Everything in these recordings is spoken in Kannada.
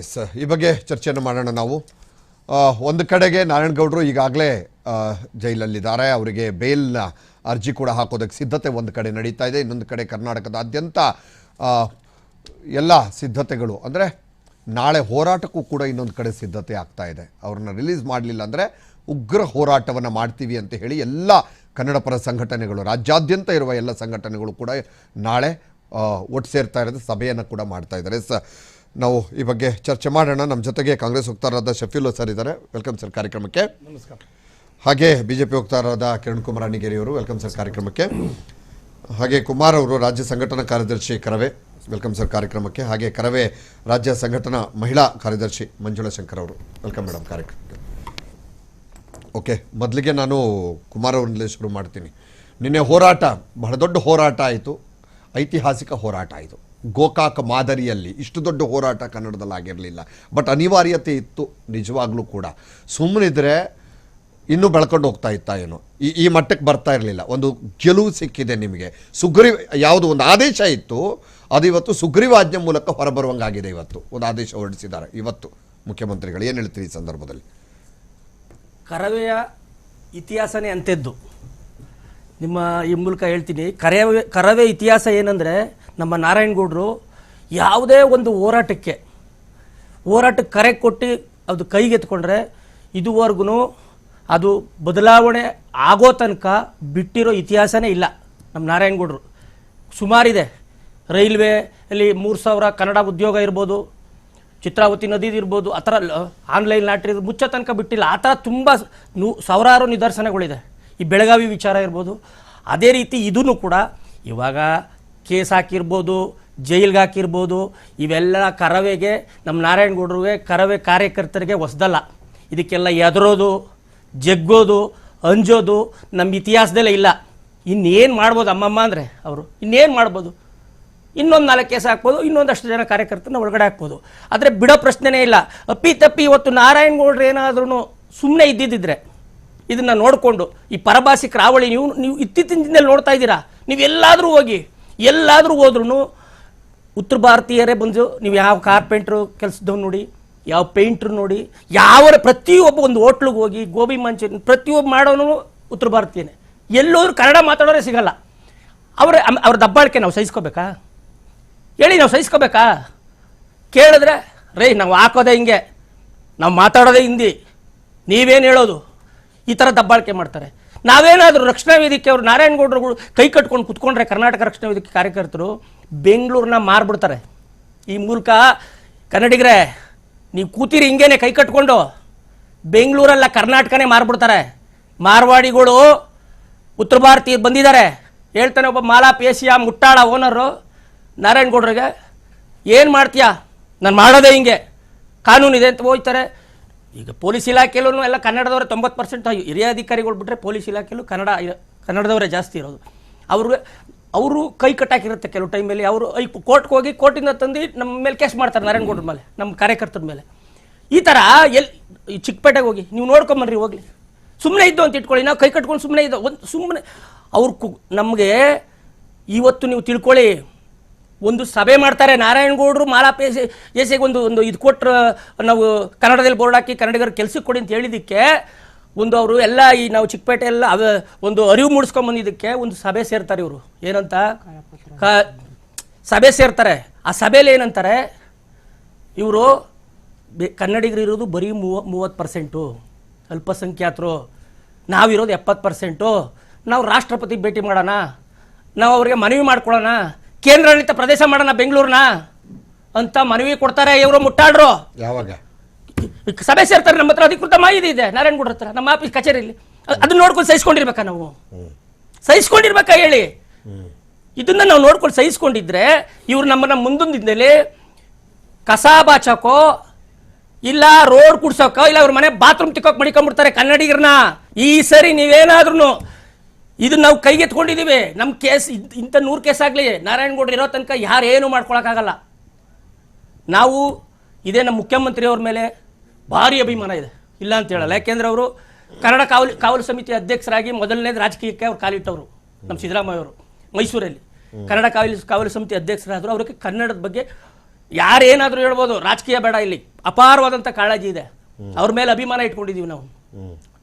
ಎಸ್ ಈ ಬಗ್ಗೆ ಚರ್ಚೆಯನ್ನು ಮಾಡೋಣ ನಾವು. ಒಂದು ಕಡೆಗೆ ನಾರಾಯಣಗೌಡರು ಈಗಾಗಲೇ ಜೈಲಲ್ಲಿದ್ದಾರೆ. ಅವರಿಗೆ ಬೇಲ್ನ ಅರ್ಜಿ ಕೂಡ ಹಾಕೋದಕ್ಕೆ ಸಿದ್ಧತೆ ಒಂದು ಕಡೆ ನಡೀತಾ ಇದೆ. ಇನ್ನೊಂದು ಕಡೆ ಕರ್ನಾಟಕದಾದ್ಯಂತ ಎಲ್ಲ ಸಿದ್ಧತೆಗಳು ಅಂದರೆ ನಾಳೆ ಹೋರಾಟಕ್ಕೂ ಕೂಡ ಇನ್ನೊಂದು ಕಡೆ ಸಿದ್ಧತೆ ಆಗ್ತಾ ಇದೆ. ಅವ್ರನ್ನ ರಿಲೀಸ್ ಮಾಡಲಿಲ್ಲ ಅಂದರೆ ಉಗ್ರ ಹೋರಾಟವನ್ನು ಮಾಡ್ತೀವಿ ಅಂತ ಹೇಳಿ ಎಲ್ಲ ಕನ್ನಡಪರ ಸಂಘಟನೆಗಳು, ರಾಜ್ಯಾದ್ಯಂತ ಇರುವ ಎಲ್ಲ ಸಂಘಟನೆಗಳು ಕೂಡ ನಾಳೆ ಒಟ್ಟು ಸೇರ್ತಾ ಇರೋದು, ಸಭೆಯನ್ನು ಕೂಡ ಮಾಡ್ತಾ ಇದ್ದಾರೆ. ಸ ನಾವು ಈ ಬಗ್ಗೆ ಚರ್ಚೆ ಮಾಡೋಣ. ನಮ್ಮ ಜೊತೆಗೆ ಕಾಂಗ್ರೆಸ್ ವಕ್ತಾರರಾದ ಶಫೀಲ್ ಸರ್ ಇದ್ದಾರೆ. ವೆಲ್ಕಮ್ ಸರ್ ಕಾರ್ಯಕ್ರಮಕ್ಕೆ. ನಮಸ್ಕಾರ. ಹಾಗೆ ಬಿ ಜೆ ಪಿ ವಕ್ತಾರರಾದ ಕಿರಣ್ ಕುಮಾರ್ ಅಣಿಗೇರಿ ಅವರು ವೆಲ್ಕಮ್ ಸರ್ ಕಾರ್ಯಕ್ರಮಕ್ಕೆ. ಹಾಗೆ ಕುಮಾರ್ ಅವರು ರಾಜ್ಯ ಸಂಘಟನಾ ಕಾರ್ಯದರ್ಶಿ ಕರವೇ ವೆಲ್ಕಮ್ ಸರ್ ಕಾರ್ಯಕ್ರಮಕ್ಕೆ. ಹಾಗೆ ಕರವೇ ರಾಜ್ಯ ಸಂಘಟನಾ ಮಹಿಳಾ ಕಾರ್ಯದರ್ಶಿ ಮಂಜುಳಾ ಶಂಕರ್ ಅವರು. ವೆಲ್ಕಮ್ ಮೇಡಮ್ ಕಾರ್ಯಕ್ರಮಕ್ಕೆ. ಓಕೆ ಮೊದಲಿಗೆ ನಾನು ಕುಮಾರ್ ಅವರಿಂದಲೇ ಶುರು ಮಾಡ್ತೀನಿ. ನಿನ್ನೆ ಹೋರಾಟ ಬಹಳ ದೊಡ್ಡ ಹೋರಾಟ ಆಯಿತು. ಐತಿಹಾಸಿಕ ಹೋರಾಟ ಆಯಿತು ಗೋಕಾಕ್ ಮಾದರಿಯಲ್ಲಿ. ಇಷ್ಟು ದೊಡ್ಡ ಹೋರಾಟ ಕನ್ನಡದಲ್ಲಿ ಆಗಿರಲಿಲ್ಲ. ಬಟ್ ಅನಿವಾರ್ಯತೆ ಇತ್ತು, ನಿಜವಾಗ್ಲೂ ಕೂಡ. ಸುಮ್ಮನಿದ್ರೆ ಇನ್ನೂ ಬೆಳ್ಕೊಂಡು ಹೋಗ್ತಾ ಇತ್ತಾ ಏನೋ. ಈ ಈ ಮಟ್ಟಕ್ಕೆ ಬರ್ತಾ ಇರಲಿಲ್ಲ. ಒಂದು ಗೆಲುವು ಸಿಕ್ಕಿದೆ ನಿಮಗೆ. ಸುಗ್ರಿ, ಯಾವುದು ಒಂದು ಆದೇಶ ಇತ್ತು, ಅದು ಇವತ್ತು ಸುಗ್ರೀವಾಜ್ಞೆ ಮೂಲಕ ಹೊರಬರುವಂಗಾಗಿದೆ ಇವತ್ತು. ಒಂದು ಆದೇಶ ಹೊರಡಿಸಿದ್ದಾರೆ ಇವತ್ತು ಮುಖ್ಯಮಂತ್ರಿಗಳು. ಏನು ಹೇಳ್ತೀರಿ ಈ ಸಂದರ್ಭದಲ್ಲಿ? ಕರವೆಯ ಇತಿಹಾಸನೇ ಅಂತೆದ್ದು. ನಿಮ್ಮ, ಈ ಮೂಲಕ ಹೇಳ್ತೀನಿ. ಕರವೇ ಕರವೇ ಇತಿಹಾಸ ಏನಂದರೆ ನಮ್ಮ ನಾರಾಯಣಗೌಡರು ಯಾವುದೇ ಒಂದು ಹೋರಾಟಕ್ಕೆ ಹೋರಾಟಕ್ಕೆ ಕರೆ ಕೊಟ್ಟು ಅದು ಕೈಗೆತ್ಕೊಂಡ್ರೆ ಇದುವರೆಗೂ ಅದು ಬದಲಾವಣೆ ಆಗೋ ತನಕ ಬಿಟ್ಟಿರೋ ಇತಿಹಾಸನೇ ಇಲ್ಲ ನಮ್ಮ ನಾರಾಯಣಗೌಡರು. ಸುಮಾರಿದೆ. ರೈಲ್ವೆ ಅಲ್ಲಿ ಮೂರು ಸಾವಿರ ಕನ್ನಡ ಉದ್ಯೋಗ ಇರ್ಬೋದು, ಚಿತ್ರಾವತಿ ನದಿದು ಇರ್ಬೋದು, ಆ ಥರ ಆನ್ಲೈನ್ ಲಾಟ್ರಿ ಮುಚ್ಚೋ ತನಕ ಬಿಟ್ಟಿಲ್ಲ. ಆ ಥರ ತುಂಬ ನೂ ಸಾವಿರಾರು ನಿದರ್ಶನಗಳಿದೆ. ಈ ಬೆಳಗಾವಿ ವಿಚಾರ ಇರ್ಬೋದು. ಅದೇ ರೀತಿ ಇದೂ ಕೂಡ ಇವಾಗ ಕೇಸ್ ಹಾಕಿರ್ಬೋದು, ಜೈಲ್ಗೆ ಹಾಕಿರ್ಬೋದು, ಇವೆಲ್ಲ ಕರವೆಗೆ, ನಮ್ಮ ನಾರಾಯಣಗೌಡ್ರಿಗೆ ಕರವೆ ಕಾರ್ಯಕರ್ತರಿಗೆ ಹೊಸ್ದಲ್ಲ. ಇದಕ್ಕೆಲ್ಲ ಎದರೋದು ಜಗ್ಗೋದು, ಅಂಜೋದು ನಮ್ಮ ಇತಿಹಾಸದಲ್ಲೇ ಇಲ್ಲ. ಇನ್ನೇನು ಮಾಡ್ಬೋದು ಅಮ್ಮಮ್ಮ ಅಂದರೆ ಅವರು. ಇನ್ನೇನು ಮಾಡ್ಬೋದು? ಇನ್ನೊಂದು ನಾಲ್ಕು ಕೇಸ್ ಹಾಕ್ಬೋದು, ಇನ್ನೊಂದಷ್ಟು ಜನ ಕಾರ್ಯಕರ್ತರನ್ನ ಒಳಗಡೆ ಹಾಕ್ಬೋದು. ಆದರೆ ಬಿಡೋ ಪ್ರಶ್ನೆನೇ ಇಲ್ಲ. ಅಪ್ಪಿ ತಪ್ಪಿ ಇವತ್ತು ನಾರಾಯಣಗೌಡ್ರು ಏನಾದ್ರೂ ಸುಮ್ಮನೆ ಇದ್ದಿದ್ದಿದ್ರೆ, ಇದನ್ನು ನೋಡಿಕೊಂಡು, ಈ ಪರಭಾಸಿ ಕ್ರಾವಳಿ ನೀವು ನೀವು ಇತ್ತೀಚಿನ ದಿನದಲ್ಲಿ ನೋಡ್ತಾ ಇದ್ದೀರಾ? ನೀವೆಲ್ಲಾದರೂ ಹೋಗಿ ಎಲ್ಲಾದರೂ ಹೋದ್ರೂ ಉತ್ತರ ಭಾರತೀಯರೇ ಬಂದು ನೀವು ಯಾವ ಕಾರ್ಪೆಂಟ್ರು ಕೆಲಸದವ್ನು ನೋಡಿ, ಯಾವ ಪೇಂಟ್ರು ನೋಡಿ ಯಾವ ಪ್ರತಿಯೊಬ್ಬ ಒಂದು ಹೋಟ್ಲಿಗೆ ಹೋಗಿ ಗೋಬಿ ಮಂಚೂರಿ ಪ್ರತಿಯೊಬ್ಬ ಮಾಡೋನು ಉತ್ತರ ಭಾರತೀಯನೇ. ಎಲ್ಲೋದ್ರು ಕನ್ನಡ ಮಾತಾಡೋರೇ ಸಿಗಲ್ಲ. ಅವರ ಅವ್ರ ದಬ್ಬಾಳಿಕೆ ನಾವು ಸಹಿಸ್ಕೋಬೇಕಾ? ಹೇಳಿ ನಾವು ಸಹಿಸ್ಕೋಬೇಕಾ? ಕೇಳಿದ್ರೆ, ರೇ, ನಾವು ಹಾಕೋದೇ ಹಿಂಗೆ. ನಾವು ಮಾತಾಡೋದೇ ಹಿಂದಿ. ನೀವೇನು ಹೇಳೋದು? ಈ ಥರ ದಬ್ಬಾಳಿಕೆ ಮಾಡ್ತಾರೆ. ನಾವೇನಾದರೂ ರಕ್ಷಣಾ ವೇದಿಕೆ ಅವರು ನಾರಾಯಣಗೌಡರುಗಳು ಕೈ ಕಟ್ಕೊಂಡು ಕುತ್ಕೊಂಡ್ರೆ ಕರ್ನಾಟಕ ರಕ್ಷಣಾ ವೇದಿಕೆ ಕಾರ್ಯಕರ್ತರು ಬೆಂಗಳೂರನ್ನ ಮಾರ್ಬಿಡ್ತಾರೆ. ಈ ಮೂಲಕ ಕನ್ನಡಿಗರೇ, ನೀವು ಕೂತಿರಿ ಹಿಂಗೇನೆ ಕೈ ಕಟ್ಕೊಂಡು. ಬೆಂಗಳೂರಲ್ಲ ಕರ್ನಾಟಕನೇ ಮಾರ್ಬಿಡ್ತಾರೆ. ಮಾರ್ವಾಡಿಗಳು ಉತ್ತರ ಭಾರತೀಯ ಬಂದಿದ್ದಾರೆ. ಹೇಳ್ತಾನೆ ಒಬ್ಬ ಮಾಲಾ ಪೇಸಿಯ ಮುಟ್ಟಾಳ ಓನರು ನಾರಾಯಣಗೌಡ್ರಿಗೆ ಏನು ಮಾಡ್ತೀಯಾ? ನಾನು ಮಾಡೋದೇ ಹಿಂಗೆ. ಕಾನೂನಿದೆ ಅಂತ ಹೋಗ್ತಾರೆ ಈಗ ಪೊಲೀಸ್ ಇಲಾಖೆಯಲ್ಲೂ ಎಲ್ಲ ಕನ್ನಡದವರೇ ತೊಂಬತ್ತು ಪರ್ಸೆಂಟ್ ಹಿರಿಯ ಅಧಿಕಾರಿಗಳು ಬಿಟ್ಟರೆ ಪೊಲೀಸ್ ಇಲಾಖೆಯಲ್ಲೂ ಕನ್ನಡ ಕನ್ನಡದವರೇ ಜಾಸ್ತಿ ಇರೋದು. ಅವ್ರಿಗೆ ಅವರು ಕೈ ಕಟ್ಟಾಕಿರುತ್ತೆ ಕೆಲವು ಟೈಮಲ್ಲಿ ಅವರು ಐ ಕೋರ್ಟ್ಗೆ ಹೋಗಿ ಕೋರ್ಟಿಂದ ತಂದು ನಮ್ಮ ಮೇಲೆ ಕೇಸ್ ಮಾಡ್ತಾರೆ ನಾರಾಯಣಗೌಡ್ರ ಮೇಲೆ ನಮ್ಮ ಕಾರ್ಯಕರ್ತರ ಮೇಲೆ. ಈ ಥರ ಎಲ್ಲಿ ಚಿಕ್ಕಪೇಟೆಗೆ ಹೋಗಿ, ನೀವು ನೋಡ್ಕೊಂಬನ್ರಿ ಹೋಗ್ಲಿ. ಸುಮ್ಮನೆ ಇದ್ದು ಅಂತ ಇಟ್ಕೊಳ್ಳಿ. ನಾವು ಕೈ ಕಟ್ಕೊಂಡು ಸುಮ್ಮನೆ ಇದ್ದು ಒಂದು ಸುಮ್ಮನೆ ಅವ್ರ ಕು ನಮಗೆ ಇವತ್ತು ನೀವು ತಿಳ್ಕೊಳ್ಳಿ. ಒಂದು ಸಭೆ ಮಾಡ್ತಾರೆ. ನಾರಾಯಣಗೌಡರು ಮಾಲಾಪ ಎಸೆ ಎಸೆಗೆ ಒಂದು ಒಂದು ಇದು ಕೊಟ್ಟರು ನಾವು ಕನ್ನಡದಲ್ಲಿ ಬೋರ್ಡ್ ಹಾಕಿ ಕನ್ನಡಿಗರು ಕೆಲ್ಸಕ್ಕೆ ಕೊಡಿ ಅಂತ ಹೇಳಿದ್ದಕ್ಕೆ ಒಂದು ಅವರು ಎಲ್ಲ ಈ ನಾವು ಚಿಕ್ಕಪೇಟೆ ಎಲ್ಲ ಅವ, ಒಂದು ಅರಿವು ಮೂಡಿಸ್ಕೊಂಬಂದಿದ್ದಕ್ಕೆ ಒಂದು ಸಭೆ ಸೇರ್ತಾರೆ ಇವರು. ಏನಂತ? ಸಭೆ ಸೇರ್ತಾರೆ. ಆ ಸಭೆಯಲ್ಲಿ ಏನಂತಾರೆ? ಇವರು ಕನ್ನಡಿಗರು ಇರೋದು ಬರೀ ಮೂವ, ಮೂವತ್ತು ಪರ್ಸೆಂಟು. ಅಲ್ಪಸಂಖ್ಯಾತರು. ನಾವಿರೋದು ಎಪ್ಪತ್ತು ಪರ್ಸೆಂಟು. ನಾವು ರಾಷ್ಟ್ರಪತಿ ಭೇಟಿ ಮಾಡೋಣ. ನಾವು ಅವ್ರಿಗೆ ಮನವಿ ಮಾಡ್ಕೊಳ್ಳೋಣ. ಕೇಂದ್ರಾಡಳಿತ ಪ್ರದೇಶ ಮಾಡೋಣ ಬೆಂಗಳೂರನ್ನ ಅಂತ ಮನವಿ ಕೊಡ್ತಾರೆ ಇವರು ಮುಟ್ಟಾಡ್ರು. ಯಾವಾಗ? ಸಭೆ ಸೇರ್ತಾರೆ ನಮ್ಮ ಹತ್ರ ಅಧಿಕೃತ ಮಾಹಿತಿ ಇದೆ ನಾರಾಯಣಗೌಡ ಹತ್ರ ನಮ್ಮ ಆಫೀಸ್ ಕಚೇರಿಯಲ್ಲಿ. ಅದನ್ನ ನೋಡ್ಕೊಂಡು ಸಹಿಸ್ಕೊಂಡಿರ್ಬೇಕಾ ನಾವು? ಸಹಿಸ್ಕೊಂಡಿರ್ಬೇಕಾ ಹೇಳಿ? ಇದನ್ನ ನಾವು ನೋಡ್ಕೊಂಡು ಸಹಿಸ್ಕೊಂಡಿದ್ರೆ ಇವ್ರು ನಮ್ಮನ್ನ ಮುಂದೊಂದು ದಿನದಲ್ಲಿ ಕಸ ಬಾಚಕೋ ಇಲ್ಲ ರೋಡ್ ಕುಡ್ಸೋಕೋ ಇಲ್ಲ ಅವ್ರ ಮನೆ ಬಾತ್ರೂಮ್ ತಿಕ್ಕೋಕ್ ಮಡಿಕೊಂಡ್ಬಿಡ್ತಾರೆ ಕನ್ನಡಿಗರನ್ನ ಈ ಸರಿ ನೀವೇನಾದ್ರೂ ಇದನ್ನ ನಾವು ಕೈಗೆತ್ಕೊಂಡಿದೀವಿ ನಮ್ಮ ಕೇಸ್ ಇದ್- ಇಂಥ ನೂರು ಕೇಸ್ ಆಗಲಿ ನಾರಾಯಣಗೌಡ್ರು ಇರೋ ತನಕ ಯಾರೇನು ಮಾಡ್ಕೊಳಕ್ಕಾಗಲ್ಲ. ನಾವು ಇದೇ ನಮ್ಮ ಮುಖ್ಯಮಂತ್ರಿಯವ್ರ ಮೇಲೆ ಭಾರಿ ಅಭಿಮಾನ ಇದೆ. ಇಲ್ಲ ಅಂತ ಹೇಳಲ್ಲ. ಯಾಕೆಂದ್ರೆ ಅವರು ಕನ್ನಡ ಕಾವಲು ಕಾವಲು ಸಮಿತಿ ಅಧ್ಯಕ್ಷರಾಗಿ ಮೊದಲನೇದು ರಾಜಕೀಯಕ್ಕೆ ಅವ್ರು ಕಾಲಿಟ್ಟವರು ನಮ್ಮ ಸಿದ್ದರಾಮಯ್ಯ ಅವರು ಮೈಸೂರಲ್ಲಿ. ಕನ್ನಡ ಕಾವಲು ಕಾವಲು ಸಮಿತಿ ಅಧ್ಯಕ್ಷರಾದರು ಅವ್ರಿಗೆ ಕನ್ನಡದ ಬಗ್ಗೆ ಯಾರೇನಾದರೂ ಹೇಳ್ಬೋದು. ರಾಜಕೀಯ ಬೇಡ ಇಲ್ಲಿ. ಅಪಾರವಾದಂಥ ಕಾಳಜಿ ಇದೆ. ಅವ್ರ ಮೇಲೆ ಅಭಿಮಾನ ಇಟ್ಕೊಂಡಿದ್ದೀವಿ ನಾವು.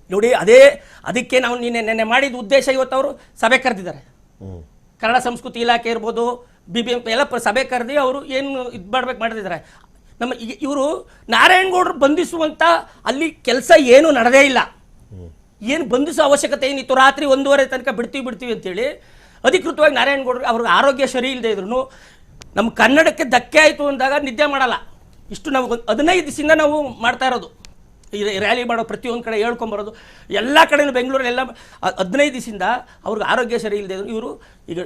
ನೋಡಿ ಅದೇ ಅದಕ್ಕೆ ನಾವು ನಿನ್ನೆ ನೆನ್ನೆ ಮಾಡಿದ ಉದ್ದೇಶ ಇವತ್ತು ಅವರು ಸಭೆ ಕರೆದಿದ್ದಾರೆ. ಕನ್ನಡ ಸಂಸ್ಕೃತಿ ಇಲಾಖೆ ಇರ್ಬೋದು ಬಿ ಬಿ ಎಂ ಪಿ ಎಲ್ಲ ಪ- ಸಭೆ ಕರೆದಿ ಅವರು ಏನು ಇದು ಮಾಡ್ಬೇಕು ಮಾಡಿದ್ದಾರೆ. ನಮ್ಮ ಇವರು ನಾರಾಯಣಗೌಡರು ಬಂಧಿಸುವಂಥ ಅಲ್ಲಿ ಕೆಲಸ ಏನು ನಡೆದೇ ಇಲ್ಲ. ಏನು ಬಂಧಿಸೋ ಅವಶ್ಯಕತೆ ಏನಿತ್ತು? ರಾತ್ರಿ ಒಂದೂವರೆ ತನಕ ಬಿಡ್ತೀವಿ ಬಿಡ್ತೀವಿ ಅಂತೇಳಿ ಅಧಿಕೃತವಾಗಿ ನಾರಾಯಣಗೌಡರು ಅವ್ರಿಗೆ ಆರೋಗ್ಯ ಸರಿ ಇಲ್ಲದೆ ಇದ್ರು ನಮ್ಮ ಕನ್ನಡಕ್ಕೆ ಧಕ್ಕೆ ಆಯಿತು ಅಂದಾಗ ನಿದ್ದೆ ಮಾಡಲ್ಲ. ಇಷ್ಟು ನಾವು ಹದಿನೈದು ದಿವಸದಿಂದ ನಾವು ಮಾಡ್ತಾ ಇರೋದು. ರ್ಯಾಲಿ ಮಾಡೋ ಪ್ರತಿಯೊಂದು ಕಡೆ ಹೇಳ್ಕೊಂಬರೋದು ಎಲ್ಲ ಕಡೆಯೂ ಬೆಂಗಳೂರಲ್ಲಿ ಎಲ್ಲ ಹದಿನೈದು ದಿವಸದಿಂದ ಅವ್ರಿಗೆ ಆರೋಗ್ಯ ಸರಿ ಇಲ್ಲದೆ ಇವರು ಈಗ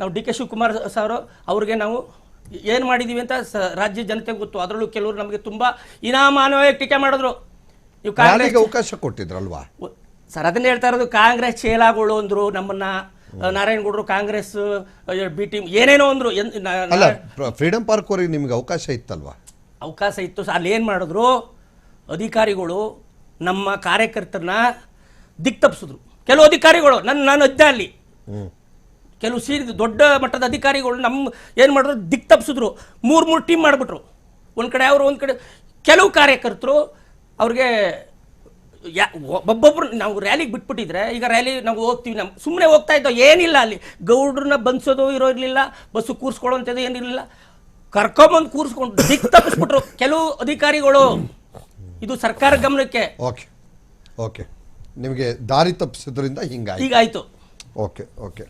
ನಾವು ಡಿ ಕೆ ಶಿವಕುಮಾರ್ ಸರ್ ಅವ್ರಿಗೆ ನಾವು ಏನು ಮಾಡಿದ್ದೀವಿ ಅಂತ ಸ ರಾಜ್ಯ ಜನತೆ ಗೊತ್ತು. ಅದರಲ್ಲೂ ಕೆಲವರು ನಮಗೆ ತುಂಬ ಇನಾಮಾನವಾಗಿ ಟೀಕೆ ಮಾಡಿದ್ರು. ನೀವು ಕಾಂಗ್ರೆಸ್ ಅವಕಾಶ ಕೊಟ್ಟಿದ್ರಲ್ವಾ? ಸರ್ ಅದನ್ನೇ ಹೇಳ್ತಾ ಇರೋದು ಕಾಂಗ್ರೆಸ್ ಚೇಲಾಗಳು ಅಂದರು ನಮ್ಮನ್ನ ನಾರಾಯಣಗೌಡರು ಕಾಂಗ್ರೆಸ್ ಬಿ ಟೀಮ್ ಏನೇನೋ ಅಂದ್ರು. ಫ್ರೀಡಮ್ ಅವ್ರಿಗೆ ನಿಮಗೆ ಅವಕಾಶ ಇತ್ತಲ್ವಾ? ಅವಕಾಶ ಇತ್ತು. ಸರ್ ಅಲ್ಲಿ ಏನು ಮಾಡಿದ್ರು? ಅಧಿಕಾರಿಗಳು ನಮ್ಮ ಕಾರ್ಯಕರ್ತರನ್ನ ದಿಕ್ ತಪ್ಪಿಸಿದ್ರು ಕೆಲವು ಅಧಿಕಾರಿಗಳು ನನ್ನ ನಾನು ಅದ್ದ ಅಲ್ಲಿ. ಕೆಲವು ಸೀರಿ ದೊಡ್ಡ ಮಟ್ಟದ ಅಧಿಕಾರಿಗಳು ನಮ್ಮ ಏನು ಮಾಡಿದ್ರು ದಿಕ್ ತಪ್ಪಿಸಿದ್ರು ಮೂರು ಮೂರು ಟೀಮ್ ಮಾಡಿಬಿಟ್ರು. ಒಂದು ಕಡೆ ಅವರು ಒಂದು ಕಡೆ ಕೆಲವು ಕಾರ್ಯಕರ್ತರು ಅವ್ರಿಗೆ ಯಾ ಒಬ್ಬೊಬ್ರು ನಾವು ರ್ಯಾಲಿಗೆ ಬಿಟ್ಬಿಟ್ಟಿದ್ರೆ ಈಗ ರ್ಯಾಲಿ ನಾವು ಹೋಗ್ತೀವಿ ನಮ್ಮ ಸುಮ್ಮನೆ ಹೋಗ್ತಾ ಇದ್ದೋ ಏನಿಲ್ಲ ಅಲ್ಲಿ. ಗೌಡ್ರನ್ನ ಬಂದ್ಸೋದು ಇರೋ ಇರಲಿಲ್ಲ ಬಸ್ಸು ಕೂರಿಸ್ಕೊಳ್ಳೋಂಥದ್ದು ಏನಿರಲಿಲ್ಲ. ಕರ್ಕೊಂಬಂದು ಕೂರಿಸ್ಕೊಂಡು ದಿಕ್ ತಪ್ಪಿಸ್ಬಿಟ್ರು ಕೆಲವು ಅಧಿಕಾರಿಗಳು. ಇದು ಸರ್ಕಾರ ಗಮನಕ್ಕೆ. Okay okay. ನಿಮಗೆ ದಾರಿ ತಪ್ಪಿಸಿದ್ರಿಂದ ಹಿಂಗಾಯ್ತು. ಹೀಗಾಯಿತು. Okay okay.